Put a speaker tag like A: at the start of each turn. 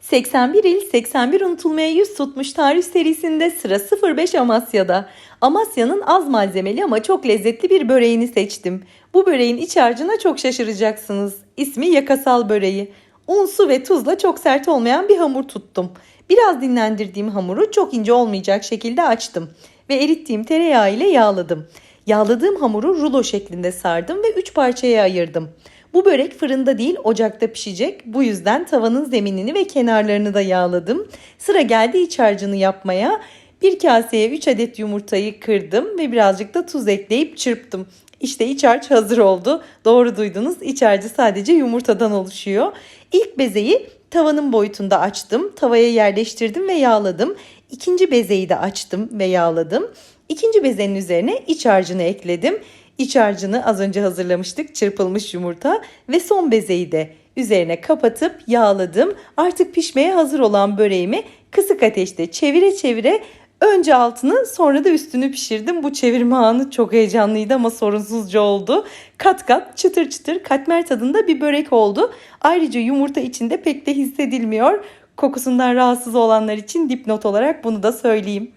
A: 81 il 81 unutulmaya yüz tutmuş tarih serisinde sıra 05 Amasya'da. Amasya'nın az malzemeli ama çok lezzetli bir böreğini seçtim. Bu böreğin iç harcına çok şaşıracaksınız. İsmi yakasal böreği. Un, su ve tuzla çok sert olmayan bir hamur tuttum. Biraz dinlendirdiğim hamuru çok ince olmayacak şekilde açtım ve erittiğim tereyağı ile yağladım. Yağladığım hamuru rulo şeklinde sardım ve 3 parçaya ayırdım. Bu börek fırında değil ocakta pişecek. Bu yüzden tavanın zeminini ve kenarlarını da yağladım. Sıra geldi iç harcını yapmaya. Bir kaseye 3 adet yumurtayı kırdım ve birazcık da tuz ekleyip çırptım. İşte iç harç hazır oldu. Doğru duydunuz iç harcı sadece yumurtadan oluşuyor. İlk bezeyi tavanın boyutunda açtım. Tavaya yerleştirdim ve yağladım. İkinci bezeyi de açtım ve yağladım. İkinci bezenin üzerine iç harcını ekledim. İç harcını az önce hazırlamıştık çırpılmış yumurta ve son bezeyi de üzerine kapatıp yağladım. Artık pişmeye hazır olan böreğimi kısık ateşte çevire çevire önce altını sonra da üstünü pişirdim. Bu çevirme anı çok heyecanlıydı ama sorunsuzca oldu. Kat kat çıtır çıtır katmer tadında bir börek oldu. Ayrıca yumurta içinde pek de hissedilmiyor. Kokusundan rahatsız olanlar için dipnot olarak bunu da söyleyeyim.